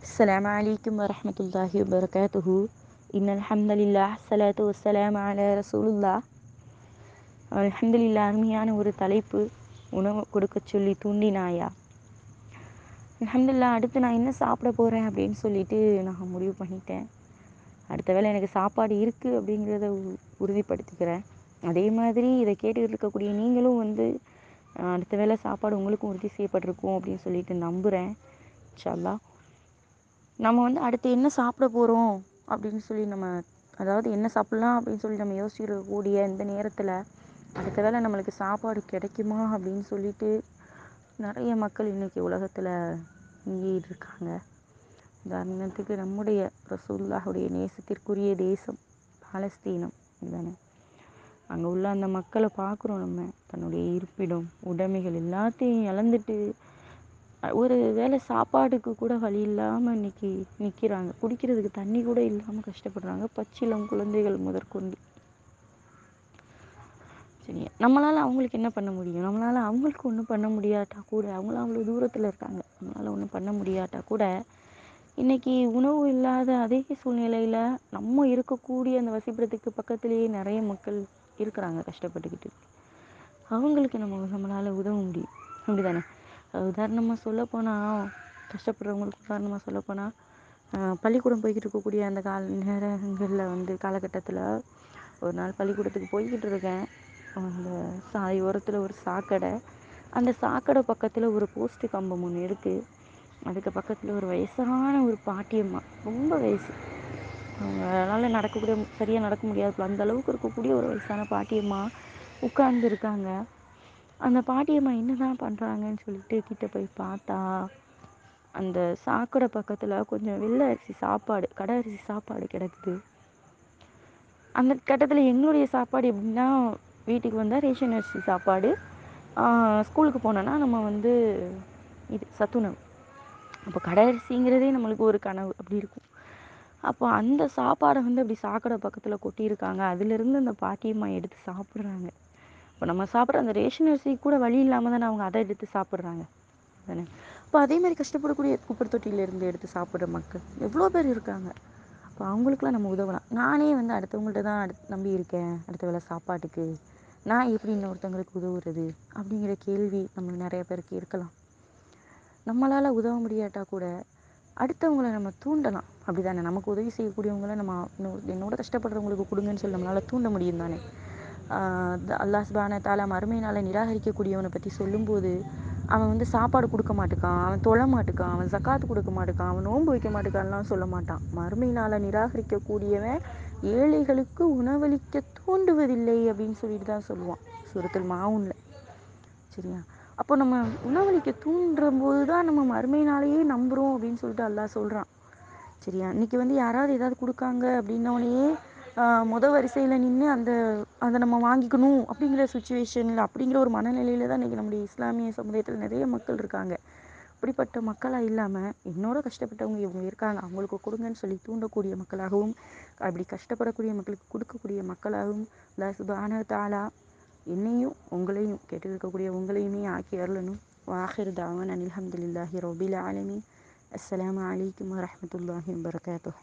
السلام عليكم ورحمة الله وبركاته إن الحمد لله الصلاة والسلام على رسول الله அல்ஹம்துலில்லாஹ் அருமையான ஒரு தலைப்பு உணவு கொடுக்க சொல்லி தூண்டினாயா அல்ஹம்துலில்லாஹ் அடுத்து நான் என்ன சாப்பிட போகிறேன் அப்படின்னு சொல்லிட்டு நான் முடிவு பண்ணிட்டேன் அடுத்த வேளை எனக்கு சாப்பாடு இருக்குது அப்படிங்கிறத உ- உறுதிப்படுத்திக்கிறேன் அதே மாதிரி இதை கேட்டுக்கிட்டு இருக்கக்கூடிய நீங்களும் வந்து அஹ், அடுத்த வேளை சாப்பாடு உங்களுக்கும் உறுதி செய்யப்பட்டிருக்கும் அப்படின்னு சொல்லிட்டு நம்புகிறேன் இன்ஷா நம்ம வந்து அடுத்து என்ன சாப்பிட போகிறோம் அப்படின்னு சொல்லி நம்ம அதாவது என்ன சாப்பிட்லாம் அப்படின்னு சொல்லி நம்ம யோசிக்கக்கூடிய இந்த நேரத்தில் அடுத்த வேளை நம்மளுக்கு சாப்பாடு கிடைக்குமா அப்படின்னு சொல்லிட்டு நிறைய மக்கள் இன்னைக்கு உலகத்தில் இங்கேயிட்டு இருக்காங்க. உதாரணத்துக்கு நம்முடைய ரசூல்லாவுடைய நேசத்திற்குரிய தேசம் பாலஸ்தீனம் இதுதானே. அங்கே உள்ள அந்த மக்களை பார்க்குறோம் நம்ம. தன்னுடைய இருப்பிடம் உடைமைகள் எல்லாத்தையும் இழந்துட்டு ஒரு வேளை சாப்பாடுக்கு கூட வழி இல்லாமல் இன்னைக்கு நிற்கிறாங்க குடிக்கிறதுக்கு தண்ணி கூட இல்லாமல் கஷ்டப்படுறாங்க. பச்சிளம் குழந்தைகள் முதற்கொண்டு. சரியா? நம்மளால் அவங்களுக்கு என்ன பண்ண முடியும்? நம்மளால் அவங்களுக்கு ஒன்றும் பண்ண முடியாட்டா கூட அவங்களும் அவ்வளோ தூரத்தில் இருக்காங்க. நம்மளால் ஒன்றும் பண்ண முடியாட்டா கூட இன்னைக்கு உணவு இல்லாத அதே சூழ்நிலையில் நம்ம இருக்கக்கூடிய அந்த வசிப்பிடத்துக்கு பக்கத்துலேயே நிறைய மக்கள் இருக்கிறாங்க கஷ்டப்பட்டுக்கிட்டு. அவங்களுக்கு நம்ம நம்மளால் உதவ முடியும். அப்படிதானே உதாரணமாக சொல்லப்போனால் கஷ்டப்படுறவங்களுக்கு உதாரணமாக சொல்லப்போனால் பள்ளிக்கூடம் போய்கிட்டு இருக்கக்கூடிய அந்த கால நேரங்களில் வந்து காலகட்டத்தில் ஒரு நாள் பள்ளிக்கூடத்துக்கு போய்கிட்டு இருக்கேன். அந்த சாலை ஓரத்தில் ஒரு சாக்கடை. அந்த சாக்கடை பக்கத்தில் ஒரு போஸ்ட் கம்பம் ஒன்று இருக்குது அதுக்கு பக்கத்தில் ஒரு வயசான ஒரு பாட்டியம்மா ரொம்ப வயசு. அவங்களால நடக்கக்கூடிய சரியாக நடக்க முடியாது. அந்த அளவுக்கு இருக்கக்கூடிய ஒரு வயசான பாட்டியம்மா உட்கார்ந்துருக்காங்க. அந்த பாட்டியம்மா என்னதான் பண்ணுறாங்கன்னு சொல்லிட்டு கிட்ட போய் பார்த்தா அந்த சாக்கடை பக்கத்தில் கொஞ்சம் வெள்ளை அரிசி சாப்பாடு கடை அரிசி சாப்பாடு கிடக்குது. அந்த கட்டத்தில் எங்களுடைய சாப்பாடு எப்படின்னா வீட்டுக்கு வந்தால் ரேஷன் அரிசி சாப்பாடு ஸ்கூலுக்கு போனோன்னா நம்ம வந்து இது சத்துணவு. அப்போ கடை அரிசிங்கிறதே நம்மளுக்கு ஒரு கனவு அப்படி இருக்கும். அப்போ அந்த சாப்பாடை வந்து அப்படி சாக்கடை பக்கத்தில் கொட்டியிருக்காங்க. அதுலேருந்து அந்த பாட்டியம்மா எடுத்து சாப்பிட்றாங்க. இப்போ நம்ம சாப்பிட்ற அந்த ரேஷன் அரிசி கூட வழி இல்லாமல் தானே அவங்க அதை எடுத்து சாப்பிட்றாங்க. தானே? இப்போ அதே மாதிரி கஷ்டப்படக்கூடிய குப்பை தொட்டியிலேருந்து எடுத்து சாப்பிட்ற மக்கள் எவ்வளோ பேர் இருக்காங்க. அப்போ அவங்களுக்குலாம் நம்ம உதவலாம். நானே வந்து அடுத்தவங்கள்ட்ட தான் அடுத்து நம்பி இருக்கேன். அடுத்த வேளை சாப்பாட்டுக்கு நான் எப்படி இன்னொருத்தவங்களுக்கு உதவுறது அப்படிங்கிற கேள்வி நம்ம நிறைய பேருக்கு இருக்கலாம். நம்மளால் உதவ முடியாட்டால் கூட அடுத்தவங்கள நம்ம தூண்டலாம். அப்படிதானே? நமக்கு உதவி செய்யக்கூடியவங்கள நம்ம இன்னொரு என்னோட கஷ்டப்படுறவங்களுக்கு கொடுங்கன்னு சொல்லி நம்மளால் தூண்ட முடியும் தானே? அல்லாஹ் சுபான தாலா மறுமையினால் நிராகரிக்கக்கூடியவனை பற்றி சொல்லும்போது அவன் வந்து சாப்பாடு கொடுக்க மாட்டுக்கான் அவன் தொழ மாட்டுக்கான் அவன் ஜக்காத்து கொடுக்க மாட்டுக்கான் அவன் நோன்பு வைக்க மாட்டுக்கான்லாம் சொல்ல மாட்டான். மறுமையினால் நிராகரிக்கக்கூடியவன் ஏழைகளுக்கு உணவளிக்க தூண்டுவதில்லை அப்படின்னு சொல்லிட்டு தான் சொல்லுவான் சுரத்தில் மாவுன்ல. சரியா? அப்போ நம்ம உணவளிக்க தூண்டும் போது தான் நம்ம மறுமையினாலேயே நம்புகிறோம் அப்படின்னு சொல்லிட்டு அல்லாஹ் சொல்கிறான் சரியா? இன்னைக்கு வந்து யாராவது ஏதாவது கொடுக்காங்க அப்படின்னோடனே முத வரிசையில் நின்று அந்த அதை நம்ம வாங்கிக்கணும் அப்படிங்கிற சுச்சுவேஷனில் அப்படிங்கிற ஒரு மனநிலையில் தான் இன்றைக்கி நம்முடைய இஸ்லாமிய சமுதாயத்தில் நிறைய மக்கள் இருக்காங்க. அப்படிப்பட்ட மக்களாக இல்லாமல் என்னோட கஷ்டப்பட்டவங்க இவங்க இருக்காங்க. அவங்களுக்கு கொடுங்கன்னு சொல்லி தூண்டக்கூடிய மக்களாகவும் அப்படி கஷ்டப்படக்கூடிய மக்களுக்கு கொடுக்கக்கூடிய மக்களாகவும் அல்லாஹ் சுப்ஹானஹு தாலா என்னையும் உங்களையும் கேட்டு இருக்கக்கூடிய உங்களையுமே ஆக்கி அருளணும். வாஹிர் தாவன் அனில் அஹமதுல்லாஹி ரபில் ஆலமின். அஸ்லாம் அலைக்கும் வரமத்துல்லாஹி வபரகாத்துஹ்.